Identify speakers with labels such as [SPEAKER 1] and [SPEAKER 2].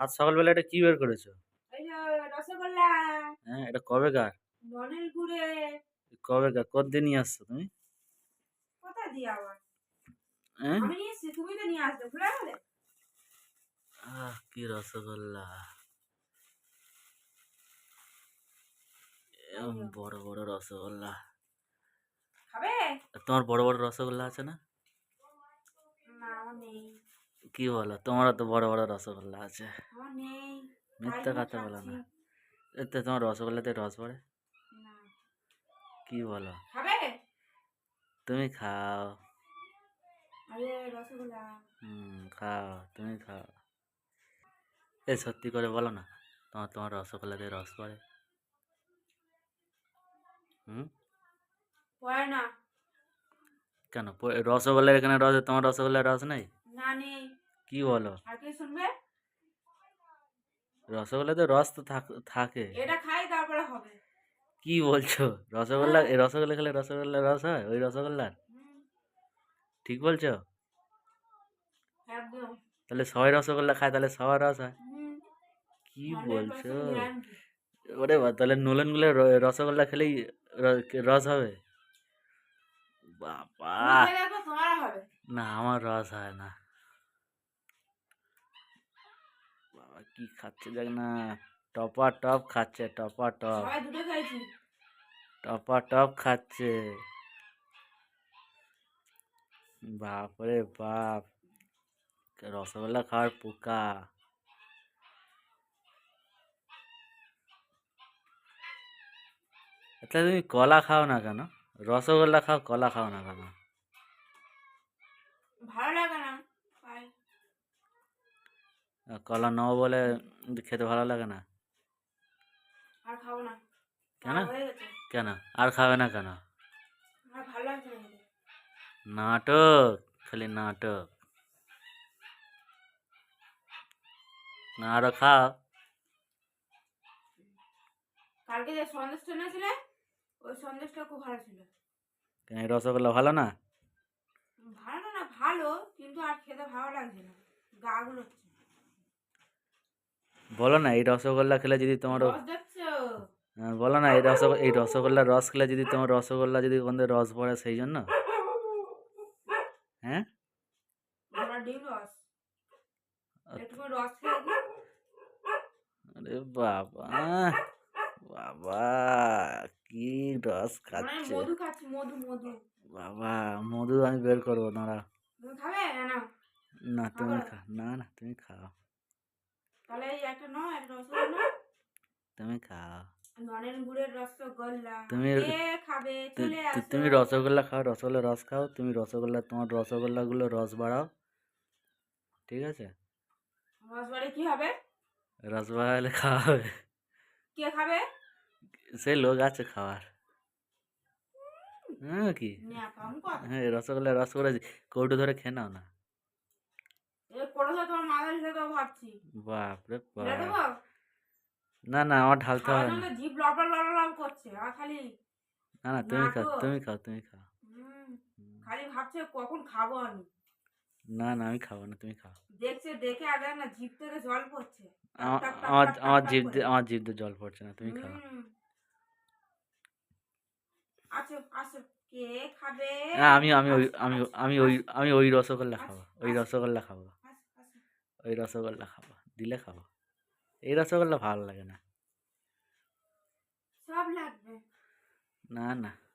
[SPEAKER 1] আজ সকালবেলা এটা কি বের করেছ?
[SPEAKER 2] রসগোল্লা।
[SPEAKER 1] হ্যাঁ এটা কবেকার
[SPEAKER 2] ননেল গুড়ে
[SPEAKER 1] কবেকার কতদিন নিয়ে আসছো তুমি?
[SPEAKER 2] কোথা দিয়ে আবার?
[SPEAKER 1] হ্যাঁ?
[SPEAKER 2] আমি নিয়ে এসছি তুমি তো নিয়ে আসবে ভুলে গেলে
[SPEAKER 1] আহ কি রসগোল্লা। বড় বড় রসগোল্লা।
[SPEAKER 2] খাবে?
[SPEAKER 1] তোমার বড় বড় রসগোল্লা আছে না?
[SPEAKER 2] না নেই।
[SPEAKER 1] কি বলো? তোমারও তো বড় বড় রসগোল্লা আছে। মিথ্যা কথা বলো না। এতে তোমার রসগোল্লাতে রস পড়ে? কি বলো? তুমি খাও। হুম খাও তুমি খাও। এ সত্যি করে বলো না তোমার তোমার রসগোল্লাতে রস পড়ে? হুম?
[SPEAKER 2] পড়ে না।
[SPEAKER 1] কেন? রসগোল্লার এখানে রস তোমার রসগোল্লার রস নেই?
[SPEAKER 2] না নেই।
[SPEAKER 1] কি বলো?
[SPEAKER 2] আর কি শুনবে?
[SPEAKER 1] রসগোল্লাতে রস তো থাক- থাকে।
[SPEAKER 2] এটা খাই তারপরে হবে।
[SPEAKER 1] কি বলছো? রসগোল্লা এই রসগোল্লা খেলে রসগোল্লা রস হয়? ওই রসগোল্লার? ঠিক বলছো? তাহলে সবাই রসগোল্লা খায় তাহলে সবার রস হয়? কি বলছো? ওরে বা তাহলে নুলেনগুলো রসগোল্লা খেলেই রস হবে? বাবা। না আমার রস হয় না। বাবা কি খাচ্ছে? দেখ না টপা টপ খাচ্ছে টপা। টপ টপা টপ খাচ্ছে। বাপরে বাপ রসগোল্লা খাওয়ার পোকা। আচ্ছা তুমি কলা খাও না কেন? রসগোল্লা খাও কলা খাও না কেন
[SPEAKER 2] ভালো লাগে না খাই
[SPEAKER 1] আর কলা নাও বলে খেতে ভালো লাগে না।
[SPEAKER 2] আর খাব না।
[SPEAKER 1] কেন? কেন? আর খাবে না কেন? নাটক খালি নাটক। না আরও খাও।
[SPEAKER 2] কালকে যে সন্দেশটা এনেছিলে ওই সন্দেশটা খুব ভালো ছিল।
[SPEAKER 1] কেন রসগোল্লা ভালো না?
[SPEAKER 2] ভালো না ভালো কিন্তু আর খেতে ভালো লাগছে না। গা গুলো
[SPEAKER 1] বলো না এই রসগোল্লা খেলে যদি তোমার হ্যাঁ, বলো না এই রস এই রসগোল্লার রস খেলে যদি তোমার রসগোল্লা যদি কোনদের রস পড়ে সেই জন্য? হ্যাঁ। আরে বাবা বাবা কি রস
[SPEAKER 2] মানে
[SPEAKER 1] খাচ্ছে? বাবা মধু আমি বের করব দাঁড়া।
[SPEAKER 2] না
[SPEAKER 1] তুমি
[SPEAKER 2] খাব।
[SPEAKER 1] খা না না তুমি খাও।
[SPEAKER 2] তাহলে এই একটা নাও একটা রসগোল্লা
[SPEAKER 1] তুমি খাও।
[SPEAKER 2] নরেন গুড়ের রসগোল্লা।
[SPEAKER 1] তুমি-
[SPEAKER 2] কে খাবে? চলে আসো।
[SPEAKER 1] তুমি রসগোল্লা খাও রসগোল্লা রস খাও তুমি রসগোল্লা তোমার রসগোল্লাগুলো রস বাড়াও। ঠিক আছে?
[SPEAKER 2] রসবাড়ি কি হবে?
[SPEAKER 1] রস বাড়ালে খাওয়া হবে
[SPEAKER 2] কে খাবে?
[SPEAKER 1] সে লোক আছে খাওয়ার। হ্যাঁ কি? হ্যাঁ রসগোল্লা রস করে কৌটো ধরে খেয়ে নাও না।
[SPEAKER 2] ভাবছি।
[SPEAKER 1] বাপরে
[SPEAKER 2] ঢেলে
[SPEAKER 1] বাপ না না আমার ঢালতে হবে না।
[SPEAKER 2] জিভ লবড় লবড় লব করছে আর খালি
[SPEAKER 1] না না তুমি খাও তুমি খাও তুমি খাও।
[SPEAKER 2] খালি ভাবছে কখন খাব আমি।
[SPEAKER 1] না না আমি খাব না তুমি খাও।
[SPEAKER 2] দেখছে দেখে আর না জিভ থেকে জল পড়ছে।
[SPEAKER 1] আমার আমার জিভ দিয়ে আমার জিভ দিয়ে জল পড়ছে না তুমি খাও।
[SPEAKER 2] আসো আসো কে খাবে?
[SPEAKER 1] আমি আমি ওই আমি আমি ওই আমি ওই রসগোল্লা
[SPEAKER 2] আচ্ছা,
[SPEAKER 1] খাব ওই
[SPEAKER 2] আচ্ছা।
[SPEAKER 1] রসগোল্লা খাব। ওই রসগোল্লা খাব দিলে খাব। এই রসগোল্লা ভালো লাগে না।
[SPEAKER 2] সব লাগবে।
[SPEAKER 1] না না।